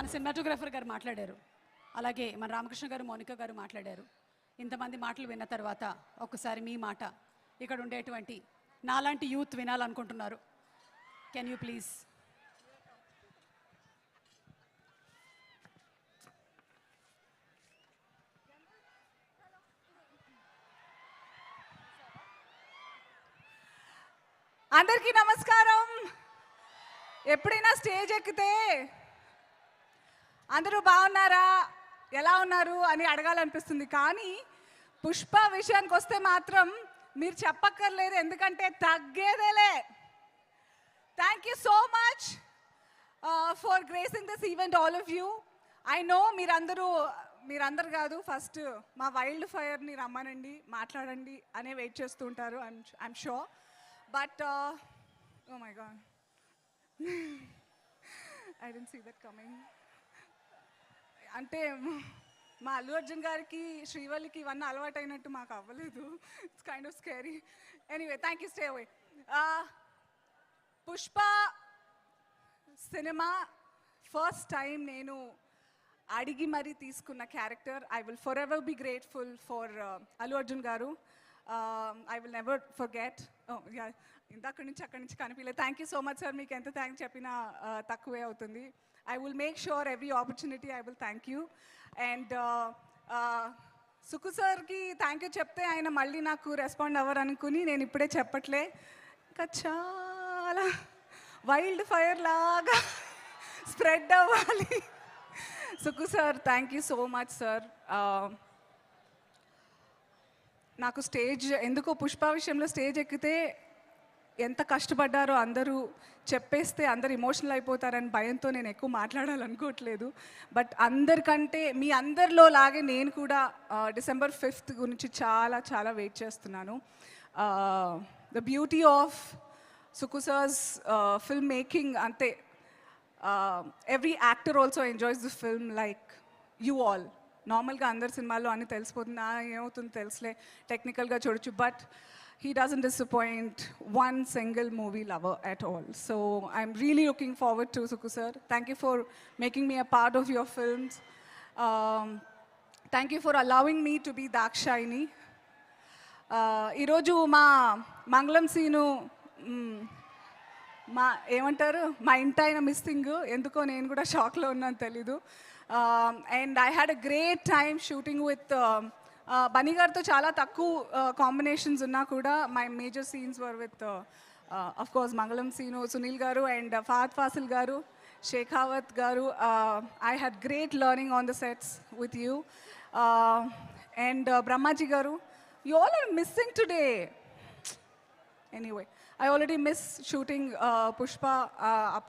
మన సినిమాటోగ్రాఫర్ గారు మాట్లాడారు. అలాగే మన రామకృష్ణ గారు మౌనిక గారు మాట్లాడారు. ఇంతమంది మాటలు విన్న తర్వాత ఒక్కసారి మీ మాట ఇక్కడ ఉండేటువంటి నాలాంటి యూత్ వినాలనుకుంటున్నారు. కెన్ యూ ప్లీజ్ అందరికీ నమస్కారం. ఎప్పుడైనా స్టేజ్ ఎక్కితే అందరూ బాగున్నారా? ఎలా ఉన్నారు? అని అడగాలనిపిస్తుంది. కానీ పుష్ప విషయానికి వస్తే మాత్రం మీరు చెప్పక్కర్లేదు. ఎందుకంటే తగ్గేదేలే. Thank you so much for gracing this event all of you I know మీరందరూ మీరందరు కాదు ఫస్ట్ మా వైల్డ్ ఫైర్ని రమ్మనండి మాట్లాడండి అనే వెయిట్ చేస్తూ ఉంటారు I'm I'm sure but oh my god I didn't see that coming అంటే మా అల్లు అర్జున్ గారికి శ్రీవల్లికి ఇవన్నీ అలవాటైనట్టు మాకు అవ్వలేదు. It's kind of scary anyway thank you stay away Pushpa cinema first time నేను అడిగి మరీ తీసుకున్న character I will forever be grateful for Allu Arjun garu. I will never forget Oh, ఇందాక నుంచి అక్కడి నుంచి కనిపించలేదు. Thank you so much sir మీకు ఎంత థ్యాంక్ చెప్పినా uh, తక్కువే అవుతుంది. I will make sure every opportunity I will thank you and Sukku సార్కి థ్యాంక్ యూ చెప్తే ఆయన మళ్ళీ నాకు రెస్పాండ్ అవ్వరు అనుకుని నేను ఇప్పుడే చెప్పట్లే. ఇంకా చాలా వైల్డ్ ఫైర్ లాగా స్ప్రెడ్ అవ్వాలి. Sukku sir thank you so much sir నాకు స్టేజ్ ఎందుకో పుష్ప విషయంలో స్టేజ్ ఎక్కితే ఎంత కష్టపడ్డారో అందరూ చెప్పేస్తే అందరు ఇమోషనల్ అయిపోతారని భయంతో నేను ఎక్కువ మాట్లాడాలనుకోవట్లేదు. బట్ అందరికంటే మీ అందరిలో లాగే నేను కూడా డిసెంబర్ ఫిఫ్త్ గురించి చాలా చాలా వెయిట్ చేస్తున్నాను. The beauty of Sukku's film making అంతే every actor also enjoys the film like you all నార్మల్గా అందరి సినిమాల్లో అన్ని తెలిసిపోతుంది. ఏమవుతుంది తెలుసులే టెక్నికల్గా చూడొచ్చు. But he doesn't disappoint one single movie lover at all so I'm really looking forward to Sukku sir thank you for making me a part of your films thank you for allowing me to be Dakshayani ఈరోజు మా మంగళం scene మా ఏమంటారు? మా ఇంటి ఆయన missing ఎందుకో నేను కూడా షాక్లో ఉన్నాను తెలీదు. Um, and I had a great time shooting with um, uh, Chala Takku uh, combinations unna kuda. My major scenes were with, uh, uh, of course, Mangalam Sino, Sunil Garu, and uh, Fahad Fasil Garu, Shekhawat Garu. Uh, I had great learning on the sets with you. Uh, and uh, Brahmaji Garu, you all are missing today. Anyway. I already miss shooting uh, Pushpa uh,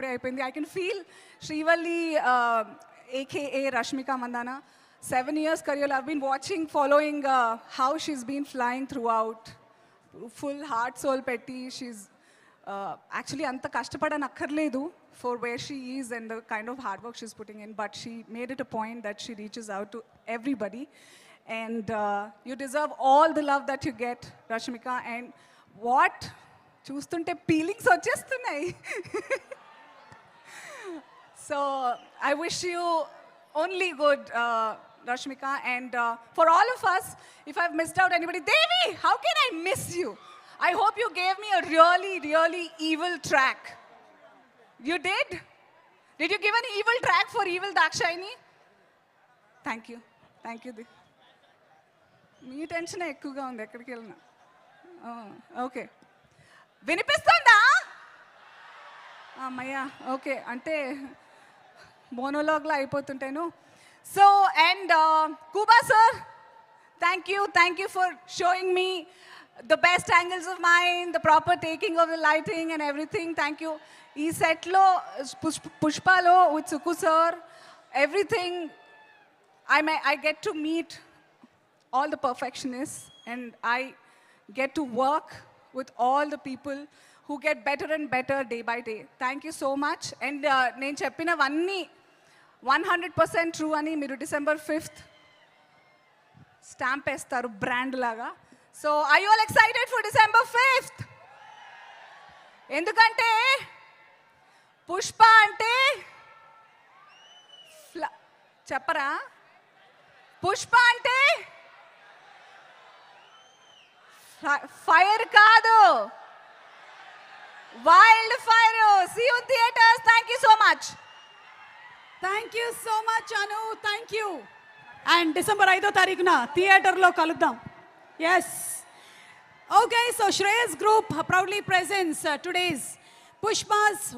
I can feel Srivali uh, feel Srivalli AKA Rashmika Mandanna seven years career I've been watching following how she's been flying throughout full heart soul పెట్టి she's actually అంత కష్టపడనక్కర్లేదు for where she is and the kind of hard work she's putting in but she made it a point that she reaches out to everybody and you deserve all the love that you get Rashmika and what చూస్తుంటే feelings వచ్చేస్తున్నాయి so I wish you only good Rashmika and for all of us if I missed out anybody Devi how can I miss you I hope you gave me a really really evil track you did did you give an evil track for evil Dakshayani thank you thank you the మీ tension ఎక్కువగా ఉంది ఎక్కడికి వెళ్ళినా okay వినిపిస్తుందా అమ్మయ్యా okay అంటే మోనోలాగ్లో అయిపోతుంటాను. So and Kuba sir thank you thank you for showing me the best angles of mind the proper taking of the lighting and everything thank you ఈ సెట్లో పుష్పాలో with Sukku sir everything I my I get to meet all the perfectionists and I get to work with all the people who get better and better day by day thank you so much and నేను చెప్పినవన్నీ one hundred percent true అని మీరు December fifth stamp వేస్తారు brand లాగా. So I all excited for December fifth ఎందుకంటే పుష్ప అంటే చెప్పరా? పుష్ప అంటే ఫైర్ కాదు. Wild fire see you theatres thank you so much thank you so much Anu thank you and December ఐదో తారీఖున థియేటర్లో కలుద్దాం. Yes okay so Shreyas group proudly presents today's Pushpa's